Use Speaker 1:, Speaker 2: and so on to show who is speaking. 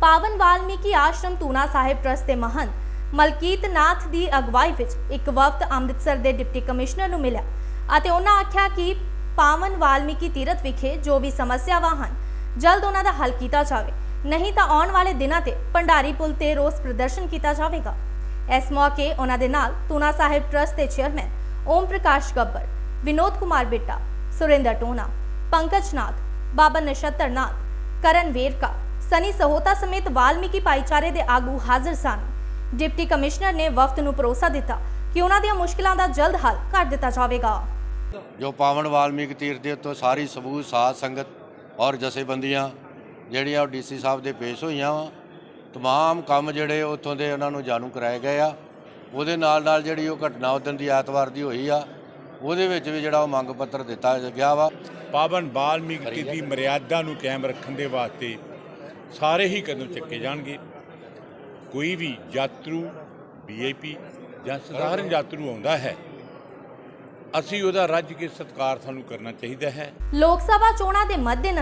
Speaker 1: ਪਾਵਨ ਵਾਲਮੀਕੀ ਆਸ਼ਰਮ tuna Sahib trust ਦੇ ਮਹੰਤ ਮਲਕੀਤ ਨਾਥ ਦੀ ਅਗਵਾਈ ਵਿੱਚ ਇੱਕ ਵਫਦ ਅੰਮ੍ਰਿਤਸਰ ਦੇ ਡਿਪਟੀ ਕਮਿਸ਼ਨਰ ਨੂੰ ਮਿਲਿਆ ਅਤੇ ਉਹਨਾਂ ਆਖਿਆ ਕਿ ਪਾਵਨ ਵਾਲਮੀਕੀ ਤੀਰਥ ਵਿਖੇ ਜੋ ਵੀ ਸਮੱਸਿਆਵਾਂ ਹਨ, ਜਲਦ ਉਹਨਾਂ ਦਾ ਹੱਲ ਕੀਤਾ ਜਾਵੇ। ਨਹੀਂ ਤਾਂ ਆਉਣ ਵਾਲੇ ਦਿਨਾਂ ਤੇ ਭੰਡਾਰੀ ਪੁਲ ਤੇ ਰੋਸ ਪ੍ਰਦਰਸ਼ਨ ਕੀਤਾ ਜਾਵੇਗਾ। ਇਸ ਮੌਕੇ ਉਹਨਾਂ ਦੇ ਨਾਲ ਤੂਨਾ ਸਾਹਿਬ ਟਰਸਟ ਦੇ ਚੇਅਰਮੈਨ ਓਮ ਪ੍ਰਕਾਸ਼ ਗੱਬਰ, ਵਿਨੋਦ ਕੁਮਾਰ ਬਿੱਟਾ, ਸੁਰਿੰਦਰ ਟੋਨਾ ਪੰਕਜ ਨਾਥ, ਬਾਬਾ ਨਛੱਤਰ ਨਾਥ, ਕਰਨ ਵੇਰਕਾ ਸਨੀ ਸਹੋਤਾ ਸਮੇਤ ਵਾਲਮੀਕੀ ਭਾਈਚਾਰੇ ਦੇ ਆਗੂ ਹਾਜ਼ਰ ਸਨ। ਡਿਪਟੀ ਕਮਿਸ਼ਨਰ ਨੇ ਵਫਦ ਨੂੰ ਭਰੋਸਾ ਦਿੱਤਾ ਕਿ ਉਹਨਾਂ ਦੀਆਂ ਮੁਸ਼ਕਲਾਂ ਦਾ ਜਲਦ ਹੱਲ ਕਰ ਦਿੱਤਾ ਜਾਵੇਗਾ।
Speaker 2: ਜੋ ਪਾਵਨ ਵਾਲਮੀਕ ਤੀਰਥ ਦੇ ਉੱਤੋਂ ਸਾਰੀ ਸਬੂਤ ਸਾਧ ਸੰਗਤ ਔਰ ਜਥੇਬੰਦੀਆਂ ਜਿਹੜੀਆਂ ਉਹ ਡੀਸੀ ਸਾਹਿਬ ਦੇ ਪੇਸ਼ ਹੋਈਆਂ ਵਾ ਤਮਾਮ ਕੰਮ ਜਿਹੜੇ ਉੱਥੋਂ ਦੇ ਉਹਨਾਂ ਨੂੰ ਜਾਣੂ ਕਰਾਏ ਗਏ ਆ। ਉਹਦੇ ਨਾਲ ਨਾਲ ਜਿਹੜੀ ਉਹ ਘਟਨਾ ਉਦੋਂ ਦੀ ਐਤਵਾਰ ਦੀ ਹੋਈ ਆ ਉਹਦੇ ਵਿੱਚ ਵੀ ਜਿਹੜਾ ਉਹ ਮੰਗ ਪੱਤਰ ਦਿੱਤਾ ਗਿਆ ਵਾ।
Speaker 3: ਪਾਵਨ ਬਾਲਮੀਕ ਦੀ ਮਰਿਆਦਾ ਨੂੰ ਕਾਇਮ ਰੱਖਣ ਦੇ ਵਾਸਤੇ ਸਾਰੇ ਹੀ ਕਦਮ ਚੱਕੇ ਜਾਣਗੇ। ਕੋਈ ਵੀ ਯਾਤਰੂ ਵੀਆਈਪੀ ਜਾਂ ਸਧਾਰਨ ਯਾਤਰੂ ਆਉਂਦਾ ਹੈ, ਅਸੀਂ ਉਹਦਾ ਰੱਜ ਕੇ ਸਤਿਕਾਰ ਸਾਨੂੰ ਕਰਨਾ ਚਾਹੀਦਾ ਹੈ।
Speaker 1: ਲੋਕ ਸਭਾ ਚੋਣਾਂ ਦੇ ਮੱਦੇਨਜ਼ਰ